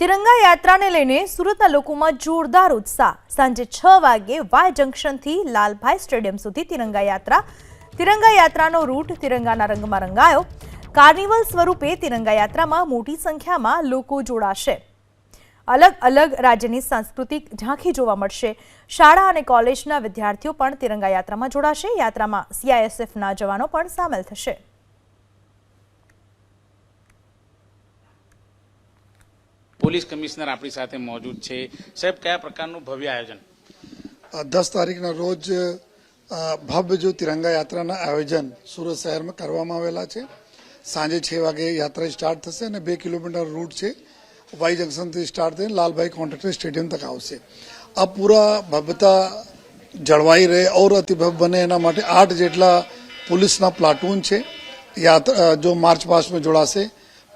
તિરંગા યાત્રાને લઈને સુરતના લોકોમાં જોરદાર ઉત્સાહ. સાંજે છ વાગે વાય જંકશનથી લાલભાઈ સ્ટેડિયમ સુધી તિરંગા યાત્રા. તિરંગા યાત્રાનો રૂટ તિરંગાના રંગમાં રંગાયો. કાર્નિવલ સ્વરૂપે તિરંગા યાત્રામાં મોટી સંખ્યામાં લોકો જોડાશે. અલગ અલગ રાજ્યની સાંસ્કૃતિક ઝાંખી જોવા મળશે. શાળા અને કોલેજના વિદ્યાર્થીઓ પણ તિરંગા યાત્રામાં જોડાશે. યાત્રામાં સીઆઈએસએફના જવાનો પણ સામેલ થશે. પોલીસ કમિશનર આપણી સાથે મોજૂદ છે. સાહેબ, કયા પ્રકારનું ભવ્ય આયોજન? દસ તારીખના રોજ ભવ્ય જો તિરંગા યાત્રાના આયોજન સુરત શહેરમાં કરવામાં આવેલા છે. સાંજે છ વાગે યાત્રા સ્ટાર્ટ થશે અને બે કિલોમીટર રૂટ છે. વાઈ જંકશનથી સ્ટાર્ટ થઈને લાલભાઈ કોન્ટ્રાક્ટર સ્ટેડિયમ તક આવશે. આ પૂરા ભવ્યતા જળવાઈ રહે, ઓર અતિભવ્ય બને એના માટે આઠ જેટલા પોલીસના પ્લાટૂન છે. યાત્રા જો માર્ચ પાસ્ટમાં જોડાશે.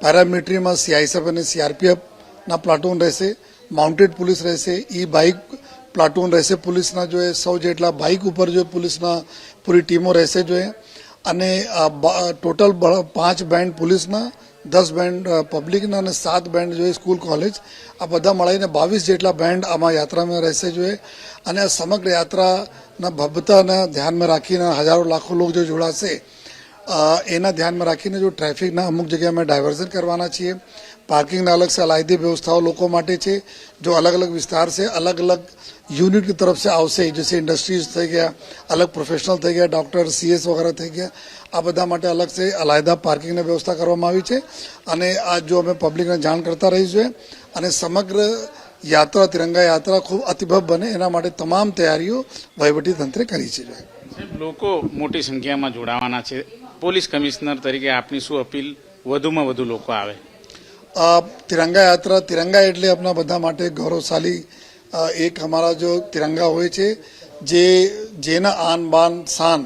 પેરામિલિટરીમાં સીઆઈએસએફ અને સીઆરપીએફ ના પ્લાટૂન રહેશે માઉન્ટેડ પોલીસ રહેશે ઈ બાઇક પ્લાટૂન રહેશે પોલીસના જોઈએ સૌ જેટલા બાઇક ઉપર જો પોલીસના પૂરી ટીમો રહેશે જોઈએ અને ટોટલ પાંચ બેન્ડ પોલીસના, દસ બેન્ડ પબ્લિકના અને સાત બેન્ડ જોઈએ સ્કૂલ કોલેજ આ બધા મળીને બાવીસ જેટલા બેન્ડ આમાં યાત્રામાં રહેશે જોઈએ અને આ સમગ્ર યાત્રાના ભવ્યતાને ધ્યાનમાં રાખીને હજારો લાખો લોકો જો જોડાશે એના ધ્યાનમાં રાખીને જો ટ્રાફિકના અમુક જગ્યાએ અમે ડાયવર્ઝન કરવાના છીએ. પાર્કિંગના અલગ છે અલાયદી વ્યવસ્થાઓ લોકો માટે છે, જો અલગ અલગ વિસ્તાર છે અલગ અલગ યુનિટ की तरफ આવશે जैसे ઇન્ડસ્ટ્રીઝ થઈ ગયા, અલગ પ્રોફેશનલ થઈ ગયા, ડૉક્ટર, સીએસ વગેરે થઈ ગયા, આ બધા માટે અલગ છે અલાયદા પાર્કિંગની વ્યવસ્થા કરવામાં આવી છે. અને આ જો અમે પબ્લિકને જાણ કરતા રહીશું અને સમગ્ર યાત્રા, તિરંગા યાત્રા ખૂબ અતિભવ બને, એના માટે તમામ તૈયારીઓ તંત્રે કરી છે. લોકો મોટી સંખ્યામાં જોડાવાના છે. પોલીસ કમિશનર તરીકે આપની શું અપીલ? વધુમાં વધુ લોકો આવે. આ તિરંગા યાત્રા, તિરંગા એટલે આપણા બધા માટે ગૌરવશાલી એક અમારા જો તિરંગા હોય છે, જે, જેના આન, બાન શાન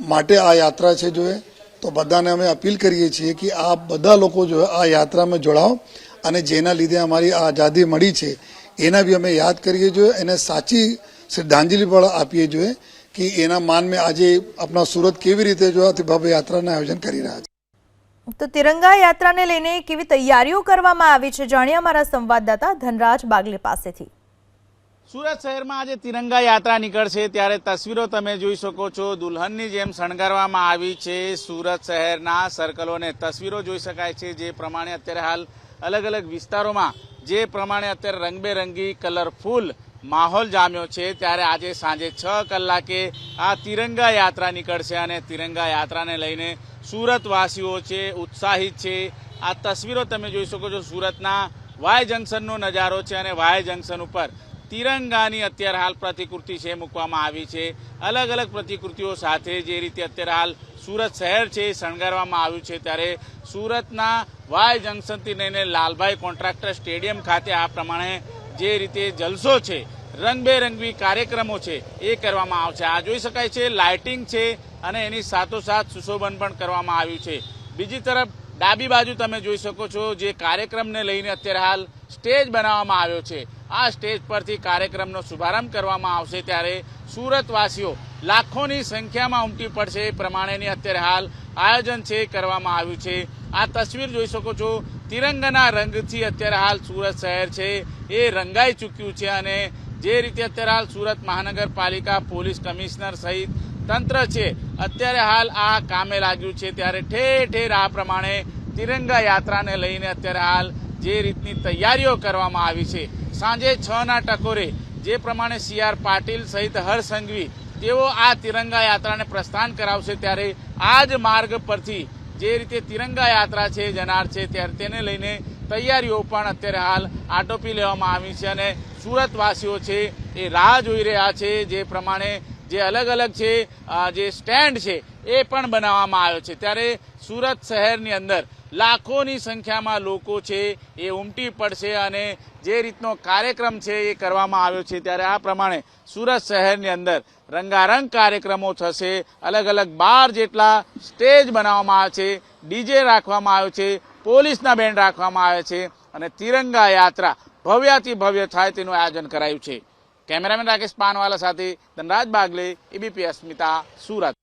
માટે આ યાત્રા છે જોએ, તો બધાને અમે અપીલ કરીએ છીએ કે આ બધા લોકો જો આ યાત્રામાં જોડાઓ અને જેના લીધે અમારી આઝાદી મળી છે, એના બી અમે યાદ કરીએ જોઈએ એને સાચી શ્રદ્ધાંજલિ પણ આપીએ જોઈએ કે એના માનમાં આજે આપણા સુરત કેવી રીતે જો ભવ્ય યાત્રાનું આયોજન કરી રહ્યા છે. તો તિરંગા યાત્રાને લઈને કેવી તૈયારીઓ કરવામાં આવી છે જાણ્યા અમારા સંવાદદાતા ધનરાજ બાગલે પાસેથી. સુરત શહેરમાં આજે તિરંગા યાત્રા નીકળશે ત્યારે તસવીરો તમે જોઈ શકો છો. દુલ્હનની જેમ શણગારવામાં આવી છે સુરત શહેરના સર્કલોને તસવીરો જોઈ શકાય છે જે પ્રમાણે અત્યારે હાલ અલગ અલગ વિસ્તારોમાં જે પ્રમાણે અત્યારે રંગબેરંગી કલરફુલ માહોલ જામ્યો છે ત્યારે આજે સાંજે છ કલાકે આ તિરંગા યાત્રા નીકળશે અને તિરંગા યાત્રાને લઈને સુરતવાસીઓ છે, ઉત્સાહિત છે. આ તસવીરો તમે જોઈ શકો છો સુરતના વાય જંકશનનો નજારો છે અને વાય જંકશન ઉપર તિરંગાની અત્યારે હાલ પ્રતિકૃતિ છે મૂકવામાં આવી છે. અલગ અલગ પ્રતિકૃતિઓ સાથે જે રીતે અત્યારે હાલ સુરત શહેર છે એ શણગારવામાં આવ્યું છે ત્યારે સુરતના વાય જંકશનથી લઈને લાલભાઈ કોન્ટ્રાક્ટર સ્ટેડિયમ ખાતે આ પ્રમાણે જે રીતે જલસો છે રંગબેરંગી કાર્યક્રમો છે, એ કરવામાં આવશે. આ જોઈ શકાય છે, લાઇટિંગ છે અને એની સાથોસાથ સુશોભન પણ કરવામાં આવ્યું છે. બીજી તરફ, ડાબી બાજુ તમે જોઈ શકો છો, જે કાર્યક્રમને લઈને અત્યારે હાલ સ્ટેજ બનાવવામાં આવ્યો છે. આ સ્ટેજ પરથી કાર્યક્રમનો શુભારંભ કરવામાં આવશે ત્યારે સુરતવાસીઓ લાખોની સંખ્યામાં ઉમટી પડશે એ પ્રમાણેની અત્યારે હાલ આયોજન છે કરવામાં આવ્યું છે. આ તસવીર જોઈ શકો છો, તિરંગાના રંગથી અત્યારે હાલ સુરત શહેર છે, એ રંગાઈ ચૂક્યું છે અને જે રીતે અત્યારે હાલ સુરત મહાનગરપાલિકા પોલીસ કમિશનર સહિત તંત્ર છે, અત્યારે હાલ આ કામે લાગ્યું છે. ત્યારે ઠેર ઠેર આ પ્રમાણે તિરંગા યાત્રાને લઈને અત્યારે હાલ જે રીતની તૈયારીઓ કરવામાં આવી છે. સાંજે છ ના ટકોરે જે પ્રમાણે સી આર પાટીલ સહિત હરસંઘવી તેઓ આ તિરંગા યાત્રાને પ્રસ્થાન કરાવશે. ત્યારે આ જ માર્ગ પરથી જે રીતે તિરંગા યાત્રા છે, જનાર છે, ત્યારે તેને લઈને તૈયારીઓ પણ અત્યારે હાલ આટોપી લેવામાં આવી છે અને સુરતવાસીઓ છે એ રાહ જોઈ રહ્યા છે જે પ્રમાણે જે અલગ અલગ છે જે સ્ટેન્ડ છે એ પણ બનાવવામાં આવ્યો છે. ત્યારે સુરત શહેરની અંદર લાખોની સંખ્યામાં લોકો છે એ ઉમટી પડશે અને જે રીતનો કાર્યક્રમ છે એ કરવામાં આવ્યો છે. ત્યારે આ પ્રમાણે સુરત શહેરની અંદર રંગારંગ કાર્યક્રમો થશે. અલગ અલગ બાર જેટલા સ્ટેજ બનાવવામાં આવે છે, ડીજે રાખવામાં આવ્યો છે પોલીસના બેન્ડ રાખવામાં આવે છે અને તિરંગા યાત્રા ભવ્યાથી ભવ્ય થાય તેનું આયોજન કરાયું છે. કેમેરામેન રાકેશ પાનવાલા સાથે ધનરાજ બાગલે, એબીપી અસ્મિતા, સુરત.